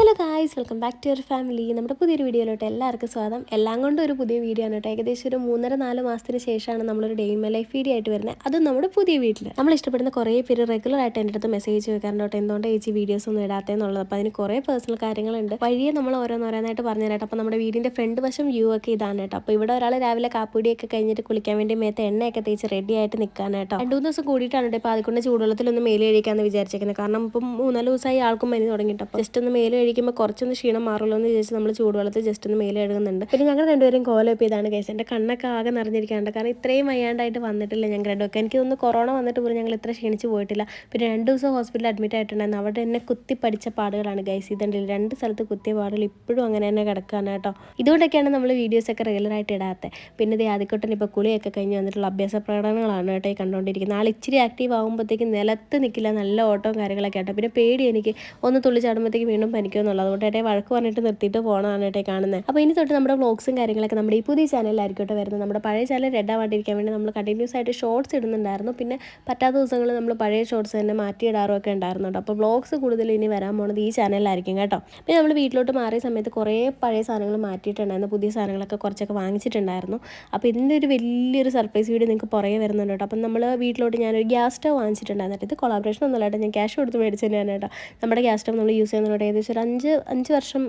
Hello guys welcome back to your family. നമ്മുടെ പുതിയൊരു വീഡിയോയിലോട്ട് എല്ലാവർക്കും സ്വാഗതം. എല്ലാം കൊണ്ടും ഒരു പുതിയ വീഡിയോ ആണ് കേട്ടോ. ഏകദേശം ഒരു മൂന്നര നാല് മാസത്തിന് ശേഷമാണ് നമ്മളൊരു ഡേ മൈ ലൈഫ് വീഡിയോ ആയിട്ട് വരുന്നത്. അതും നമ്മുടെ പുതിയ വീട്ടിൽ. നമ്മൾ ഇഷ്ടപ്പെടുന്ന കുറേ പേര് റെഗുലർ ആയിട്ട് എന്റെ അടുത്ത് മെസ്സേജ് ചോദിക്കാറുണ്ട് കേട്ടോ. എന്തുകൊണ്ട് ചേച്ചി വീഡിയോസ് ഒന്നും ഇടാത്തതെന്നുള്ളത് അപ്പോൾ അതിന് കുറേ പേഴ്സണൽ കാര്യങ്ങളുണ്ട്. വഴിയെ നമ്മൾ ഓരോന്നോരോന്നായിട്ട് പറഞ്ഞു തരാം അപ്പോൾ നമ്മുടെ വീടിന്റെ ഫ്രണ്ട് വശം വ്യൂ ഒക്കെ ഇതാണ് കേട്ടോ. അപ്പോൾ ഇവിടെ ഒരാൾ രാവിലെ കാപ്പുടിയൊക്കെ കഴിഞ്ഞിട്ട് കുളിക്കാൻ വേണ്ടി മേത്ത് എണ്ണയൊക്കെ തേച്ച് റെഡി ആയിട്ട് നിൽക്കാൻ കേട്ടോ. രണ്ട് മൂന്ന് ദിവസം കൂടിയിട്ടാണ് കേട്ടോ ഇപ്പോൾ അതുകൊണ്ട് ചൂടുവെള്ളത്തിലൊന്ന് മേലെ കഴിക്കാമെന്ന് വിചാരിച്ചേക്കുന്നത്. കാരണം ഇപ്പം മൂന്നാൽ ദിവസമായി ആൾക്കും മരുന്ന് തുടങ്ങിയിട്ട്. അപ്പോൾ ജസ്റ്റ് ഒന്ന് മേലെ കഴിക്കുമ്പോൾ കുറച്ചൊന്ന് ക്ഷീണം മാറുള്ളൂ എന്ന് വിചാരിച്ച് നമ്മൾ ചൂടുവെള്ളത്തിൽ ജസ്റ്റ് ഒന്ന് മേലെ എഴുതുന്നുണ്ട് പിന്നെ ഞങ്ങൾ രണ്ടുപേരും കോലപ്പ് ചെയ്താണ് കേസ് എന്റെ കണ്ണൊക്കെ ആകെ നിറഞ്ഞിരിക്കാണ്ട് കാരണം ഇത്രയും വയ്യാണ്ടായിട്ട് വന്നിട്ടില്ല ഞങ്ങൾ രണ്ടുമൊക്കെ എനിക്ക് തോന്നുന്നു കൊറോണ വന്നിട്ട് പോലും ഞങ്ങൾ ഇത്ര ക്ഷീണിച്ച് പോയിട്ടില്ല. പിന്നെ രണ്ട് ദിവസം ഹോസ്പിറ്റലിൽ അഡ്മിറ്റ് ആയിട്ടുണ്ടായിരുന്നു. അവിടെ എന്നെ കുത്തി പഠിച്ച പാടുകളാണ് ഗൈസ് ഇതുണ്ടെങ്കിൽ രണ്ട് സ്ഥലത്ത് കുത്തിയ പാടുകൾ ഇപ്പോഴും അങ്ങനെ തന്നെ കിടക്കുകയാണ് കേട്ടോ. ഇതുകൊണ്ടൊക്കെയാണ് നമ്മൾ വീഡിയോസൊക്കെ റെഗുലറായിട്ട് ഇടാത്തത് പിന്നെ ഇത് ആദ്യക്കൊട്ടൻ ഇപ്പോൾ കുളിയൊക്കെ കഴിഞ്ഞ് വന്നിട്ടുള്ള അഭ്യാസ പ്രകടനങ്ങളാണ് കേട്ടോ ഈ കണ്ടുകൊണ്ടിരിക്കുന്നത് ആൾ ഇച്ചിരി ആക്റ്റീവ് ആകുമ്പോഴത്തേക്കും നിലത്ത് നിൽക്കില്ല നല്ല ഓട്ടവും കാര്യങ്ങളൊക്കെ ആട്ടോ. പിന്നെ പേടി എനിക്ക്. ഒന്ന് തുള്ളി ചാടുമ്പോഴത്തേക്ക് വീണ്ടും പനിക്കുമെന്നുള്ളത് അതുകൊണ്ട് ഏട്ടേ വഴക്ക് പറഞ്ഞിട്ട് നിർത്തിയിട്ട് പോകണമാണ് ഏട്ടെ കാണുന്നത്. അപ്പോൾ ഇനി തൊട്ട് നമ്മുടെ വ്ളോഗ്സും കാര്യങ്ങളൊക്കെ നമ്മുടെ ഈ പുതിയ ചാനലിലായിരിക്കട്ടെ വരുന്നത്. നമ്മുടെ പഴയ ചാനൽ റെഡ് ആവാണ്ടിരിക്കാൻ വേണ്ടി നമ്മൾ കണ്ടിന്യൂസ് ആയിട്ട് ഷോർട്സ് ഇടുന്നുണ്ടായിരുന്നു. പിന്നെ പറ്റാത്ത ദിവസങ്ങളിൽ നമ്മൾ പഴയ ഷോർട്സ് തന്നെ മാറ്റി ഇടാറുമൊക്കെ ഉണ്ടായിരുന്നു അപ്പോൾ വ്ളോഗ്സ് കൂടുതൽ ഇനി വരാൻ പോകുന്നത് ഈ ചാനലിലായിരിക്കും കേട്ടോ. പിന്നെ നമ്മൾ വീട്ടിലോട്ട് മാറിയ സമയത്ത് കുറേ പഴയ സാധനങ്ങൾ മാറ്റിയിട്ടുണ്ടായിരുന്നു. പുതിയ സാധനങ്ങളൊക്കെ കുറച്ചൊക്കെ വാങ്ങിച്ചിട്ടുണ്ടായിരുന്നു. അപ്പോൾ ഇതിന്റെ ഒരു വലിയൊരു സർപ്രൈസ് വീഡിയോ നിങ്ങൾക്ക് പുറകെ വരുന്നുണ്ട് കേട്ടോ. അപ്പം നമ്മൾ വീട്ടിലോട്ട് ഞാനൊരു ഗ്യാസ് സ്റ്റവ് വാങ്ങിച്ചിട്ടുണ്ടായിരുന്നു. ഇത് കൊളാബറേഷൻ ഒന്നുമല്ല കേട്ടോ. ഞാൻ ക്യാഷ് കൊടുത്ത് മേടിച്ചു തന്നെയാണ് കേട്ടോ. നമ്മുടെ ഗ്യാസ് സ്റ്റവ് നമ്മൾ യൂസ് ചെയ്യുന്നതോടെ ഏകദേശം ഒരു അഞ്ച് അഞ്ച് വർഷം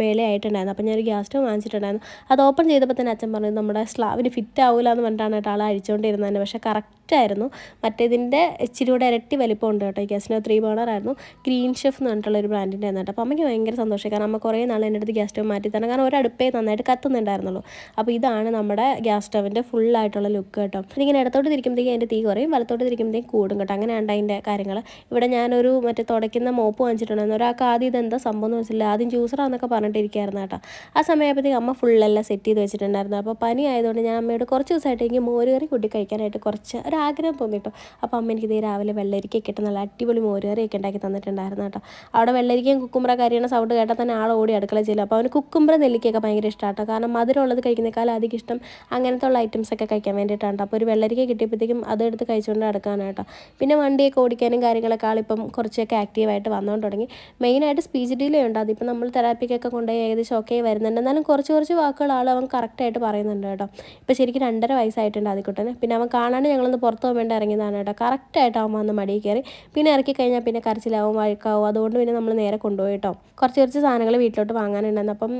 മേലെ ആയിട്ടുണ്ടായിരുന്നു. അപ്പോൾ ഞാനൊരു ഗ്യാസ് സ്റ്റവ് വാങ്ങിച്ചിട്ടുണ്ടായിരുന്നു. അത് ഓപ്പൺ ചെയ്തപ്പോൾ തന്നെ അച്ഛൻ പറഞ്ഞു നമ്മുടെ സ്ലാവിന് ഫിറ്റ് ആവില്ല എന്ന് പറഞ്ഞിട്ടാണ് കേട്ടോ ആൾ അഴിച്ചുകൊണ്ടിരുന്നത് തന്നെ പക്ഷേ കറക്റ്റായിരുന്നു മറ്റേതിന്റെ ഇച്ചിരി കൂടെ ഇരട്ടി വലിപ്പം ഉണ്ട് കേട്ടോ. ഈ ഗ്യാസിന്റെ ത്രീ ബേണർ ആയിരുന്നു. ഗ്രീൻ ഷെഫ് എന്ന് പറഞ്ഞിട്ടുള്ള ഒരു ബ്രാൻഡിന്റെ ആയിരുന്നു കേട്ടോ. അപ്പോൾ അമ്മയ്ക്ക് ഭയങ്കര സന്തോഷമായി. കാരണം അമ്മ കുറേ നാൾ എന്റെ അടുത്ത് ഗ്യാസ് സ്റ്റവ് മാറ്റി തന്നെ. കാരണം ഒരു അടുപ്പേ നന്നായിട്ട് കത്തുന്നുണ്ടായിരുന്നുള്ളൂ. അപ്പോൾ ഇതാണ് നമ്മുടെ ഗ്യാസ് സ്റ്റവിന്റെ ആയിട്ടുള്ള ലുക്ക് കേട്ടോ. ഇങ്ങനെ ഇടത്തോട്ട് തിരിക്കുമ്പോഴത്തേക്കും അതിന്റെ തീ കുറയും. വലത്തോട്ട് തിരിക്കുമ്പോഴത്തേക്കും കൂടും കേട്ടോ. അങ്ങനെയാണ് അതിന്റെ കാര്യങ്ങൾ ഇവിടെ ഞാനൊരു മറ്റേ തുടയ്ക്കുന്ന മോപ്പ് വാങ്ങിച്ചിട്ടുണ്ടായിരുന്നു. ഒരാൾക്ക് ആദ്യം ഇതെന്താ സംഭവം എന്ന് വെച്ചില്ല ആദ്യം ജ്യൂസറാന്നൊക്കെ പറഞ്ഞിട്ടിരിക്കുകയായിരുന്നു കേട്ടോ. ആ സമയമായപ്പോഴത്തേക്കും അമ്മ ഫുള്ളെല്ലാം സെറ്റ് ചെയ്ത് വെച്ചിട്ടുണ്ടായിരുന്നു. അപ്പോൾ പനി ആയതുകൊണ്ട് ഞാൻ അമ്മയോട് കുറച്ച് ദിവസമായിട്ട് എനിക്ക് മോരുകറി കൂട്ടി കഴിക്കാനായിട്ട് കുറച്ച് ഒരു ഒരാഗ്രഹം തോന്നിട്ടോ അപ്പോൾ അമ്മ എനിക്ക് ഇതേ രാവിലെ വെള്ളരിക്കൊക്കെ ഇട്ട് നല്ല അടിപൊളി മോരുകറിയൊക്കെ ഉണ്ടാക്കി തന്നിട്ടുണ്ടായിരുന്നു കേട്ടോ. അവിടെ വെള്ളരിക്കയും കുക്കുമ്പറ കരിയണ സൗണ്ട് കേട്ടാൽ തന്നെ ആൾ ഓടി അടുക്കള ചെയ്യില്ല അപ്പോൾ അവന് കുക്കുമ്പറ നെല്ലിക്കൊക്കെ ഭയങ്കര ഇഷ്ടമാട്ടോ കാരണം മധുരമുള്ളത് കഴിക്കുന്നേക്കാൾ അധികം ഇഷ്ടം അങ്ങനത്തെ ഉള്ള ഐറ്റംസ് ഒക്കെ കഴിക്കാൻ വേണ്ടിയിട്ടാണ് അപ്പോൾ ഒരു വെള്ളരിക്ക കിട്ടിയപ്പോഴത്തേക്കും അതെടുത്ത് കഴിച്ചുകൊണ്ട് നടക്കാനാട്ടോ പിന്നെ വണ്ടിയൊക്കെ ഓടിക്കാനും കാര്യങ്ങളൊക്കെ ആളിപ്പം കുറച്ചൊക്കെ ആക്റ്റീവായിട്ട് വന്നുകൊണ്ട് തുടങ്ങി. മെയിനായിട്ട് സ്പീച്ച് ഡിലേ ഉണ്ട് അതിപ്പോൾ നമ്മൾ തെറാപ്പിക്കൊക്കെ കൊണ്ടുപോയി ഏകദേശം ഓക്കെ വരുന്നുണ്ട്. എന്നാലും കുറച്ച് കുറച്ച് വാക്കുകൾ ആൾ അവൻ കറക്റ്റായിട്ട് പറയുന്നുണ്ട് കേട്ടോ. ഇപ്പോൾ ശരിക്കും രണ്ടര വയസ്സായിട്ടുണ്ട് ആദ്യക്കുട്ടന് പിന്നെ അവൻ കാണാണ്ട് ഞങ്ങളൊന്ന് പുറത്ത് പോകാൻ വേണ്ടി ഇറങ്ങിയതാണ് കേട്ടോ. കറക്റ്റായിട്ട് അവൻ വന്ന് മടിയിൽ കയറി. പിന്നെ ഇറക്കി കഴിഞ്ഞാൽ പിന്നെ കരച്ചിലാവും വഴക്കാവും. അതുകൊണ്ട് പിന്നെ നമ്മൾ നേരെ കൊണ്ടുപോയി കേട്ടോ. കുറച്ച് കുറച്ച് സാധനങ്ങൾ വീട്ടിലോട്ട് വാങ്ങാനുണ്ടായിരുന്നു. അപ്പം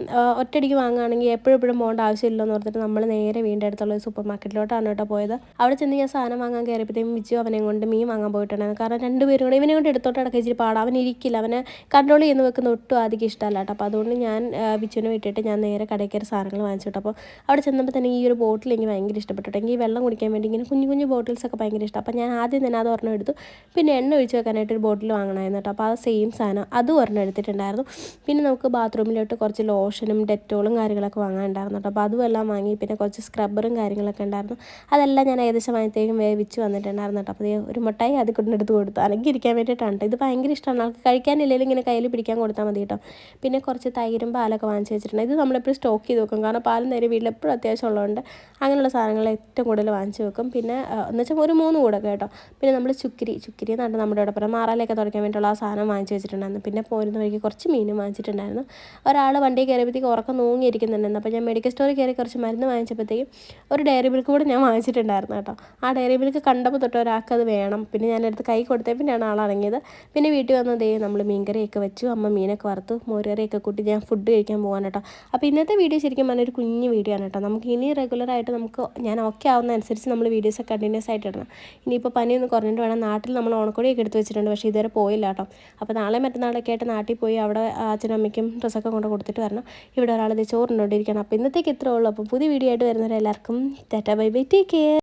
ഒറ്റയടിക്ക് വാങ്ങുകയാണെങ്കിൽ എപ്പോഴും എപ്പോഴും പോകേണ്ട ആവശ്യമില്ലെന്ന് ഓർത്തിട്ട് നമ്മൾ നേരെ വീണ്ടും അടുത്തുള്ള ഒരു സൂപ്പർ മാർക്കറ്റിലോട്ടാണ് കേട്ടോ പോയത്. അവിടെ ചെന്ന് ഞാൻ സാധനം വാങ്ങാൻ കയറിയപ്പോഴത്തേക്കും വിജു അവനെ കൊണ്ട് മീൻ വാങ്ങാൻ പോയിട്ടുണ്ടായിരുന്നു. കാരണം രണ്ടുപേരും കൂടെ ഇവനെ കൊണ്ട് എടുത്തോട്ട് അടക്കം ഇച്ചിരി പാടാം. അവൻ ഇരിക്കില്ല. അവനെ കൺട്രോൾ ചെയ്യുന്ന വെക്കുന്ന ഒട്ടും ആദ്യം ഇഷ്ടമല്ല കേട്ടോ. അപ്പോൾ അതുകൊണ്ട് ഞാൻ ബിച്ചുവിനെ വിട്ടിട്ട് ഞാൻ നേരെ കടയിൽ കയറി സാധനങ്ങൾ വാങ്ങിച്ചു കേട്ടോ അപ്പോൾ അവിടെ ചെന്നപ്പോൾ തന്നെ ഈ ഒരു ബോട്ടിൽ എനിക്ക് ഭയങ്കര ഇഷ്ടപ്പെട്ടു എനിക്ക് ഈ വെള്ളം കുടിക്കാൻ വേണ്ടി ഇങ്ങനെ കുഞ്ഞു കുഞ്ഞു ബോട്ടിൽസ് ഒക്കെ ഭയങ്കര ഇഷ്ടം. അപ്പോൾ ഞാൻ ആദ്യം തന്നെ അത് ഒരെണ്ണം എടുത്തു. പിന്നെ എണ്ണ ഒഴിച്ച് വെക്കാനായിട്ട് ഒരു ബോട്ടിൽ വാങ്ങണമായിരുന്നു കേട്ടോ. അപ്പോൾ ആ സെയിം സാധനം അതും ഒരെണ്ണം എടുത്തിട്ടുണ്ടായിരുന്നു. പിന്നെ നമുക്ക് ബാത്റൂമിലോട്ട് കുറച്ച് ലോഷനും ഡെറ്റോളും കാര്യങ്ങളൊക്കെ വാങ്ങാനുണ്ടായിരുന്നു കേട്ടോ. അപ്പോൾ അതും എല്ലാം വാങ്ങി പിന്നെ കുറച്ച് സ്ക്രബ്ബറും കാര്യങ്ങളൊക്കെ ഉണ്ടായിരുന്നു. അതെല്ലാം ഞാൻ ഏകദേശം ആയത്തേക്കും വേവിച്ച് വന്നിട്ടുണ്ടായിരുന്നു കേട്ടോ. അപ്പോൾ ഒരു മുട്ടായി അത് കൊണ്ടെടുത്ത് കൊടുത്തു. അനങ്ങിയിരിക്കാൻ വേണ്ടിയിട്ടാണ് കേട്ടോ. ഇത് ഭയങ്കര ഇഷ്ടമാണ്. ആൾക്ക് കഴിക്കാനില്ലെങ്കിലും ഇങ്ങനെ കയ്യിൽ പിടിക്കാൻ കൊടുത്താൽ മതി കേട്ടോ പിന്നെ കുറച്ച് തൈരും പാലൊക്കെ വാങ്ങിച്ച് വെച്ചിട്ടുണ്ട്. ഇത് നമ്മളെപ്പോഴും സ്റ്റോക്ക് ചെയ്ത് വെക്കും. കാരണം പാലും വീട്ടിൽ എപ്പോഴും അത്യാവശ്യം ഉള്ളതുകൊണ്ട് അങ്ങനെയുള്ള സാധനങ്ങൾ ഏറ്റവും കൂടുതൽ വാങ്ങിച്ച് വെക്കും. പിന്നെ എന്ന് വെച്ചാൽ ഒരു മൂന്ന് കൂടെ കേട്ടോ. പിന്നെ നമ്മൾ ചുക്കിരി ചുക്കിരി എന്ന് പറഞ്ഞാൽ നമ്മുടെ ഇവിടെ പറയാം. മാറാലൊക്കെ തുടയ്ക്കാൻ വേണ്ടിയിട്ടുള്ള ആ സാധനം വാങ്ങിച്ച് വെച്ചിട്ടുണ്ടായിരുന്നു. പിന്നെ പോരുന്ന വഴിക്ക് കുറച്ച് മീനും വാങ്ങിച്ചിട്ടുണ്ടായിരുന്നു. ഒരാൾ വണ്ടി കയറിയപ്പോഴത്തേക്ക് ഉറക്കം നോങ്ങിയിരിക്കുന്നുണ്ടായിരുന്നു അപ്പോൾ ഞാൻ മെഡിക്കൽ സ്റ്റോറിൽ കയറി കുറച്ച് മരുന്ന് വാങ്ങിച്ചപ്പോഴത്തേക്കും ഒരു ഡയറി മിൽക്ക് കൂടെ ഞാൻ വാങ്ങിച്ചിട്ടുണ്ടായിരുന്നു കേട്ടോ. ആ ഡയറി മിൽക്ക് കണ്ടപ്പോൾ തൊട്ട് ഒരാൾക്ക് അത് വേണം. പിന്നെ ഞാനെടുത്ത് കൈ കൊടുത്തേ പിന്നെയാണ് ആളിറങ്ങിയത് പിന്നെ വീട്ടിൽ വന്നതേ നമ്മൾ മീൻകറിയൊക്കെ വെച്ചു. അമ്മ മീനൊക്കെ വറുത്ത് മോരുകറിയൊക്കെ കൂട്ടി ഞാൻ ഫുഡ് കഴിക്കാൻ പോകാൻ കേട്ടോ. അപ്പോൾ ഇന്നത്തെ വീഡിയോ ശരിക്കും പറഞ്ഞാൽ ഒരു കുഞ്ഞു വീഡിയോ ആണ് കേട്ടോ. നമുക്ക് ഇനി റെഗുലറായിട്ട് നമുക്ക് ഞാൻ ഓക്കെ ആവുന്ന അനുസരിച്ച് നമ്മൾ വീഡിയോസ് കണ്ടിന്യൂസ് ആയിട്ട് ഇടണം. ഇനിയിപ്പോൾ പനിയൊന്ന് കുറഞ്ഞിട്ട് വേണം. നാട്ടിൽ നമ്മൾ ഓണക്കോടിയൊക്കെ എടുത്ത് വെച്ചിട്ടുണ്ട് പക്ഷേ ഇതുവരെ പോയില്ല കേട്ടോ. അപ്പോൾ നാളെ മറ്റന്നാളൊക്കെ ആയിട്ട് നാട്ടിൽ പോയി അവിടെ അച്ഛനും അമ്മയ്ക്കും ഡ്രസ്സൊക്കെ കൊണ്ട് കൊടുത്തിട്ട് വരണം. ഇവിടെ ഒരാൾ ഇത് അപ്പോൾ ഇന്നത്തേക്ക് ഇത്രേ ഉള്ളൂ. അപ്പോൾ പുതിയ വീഡിയോ ആയിട്ട് വരുന്നവരെല്ലാവർക്കും tata bye bye. Take care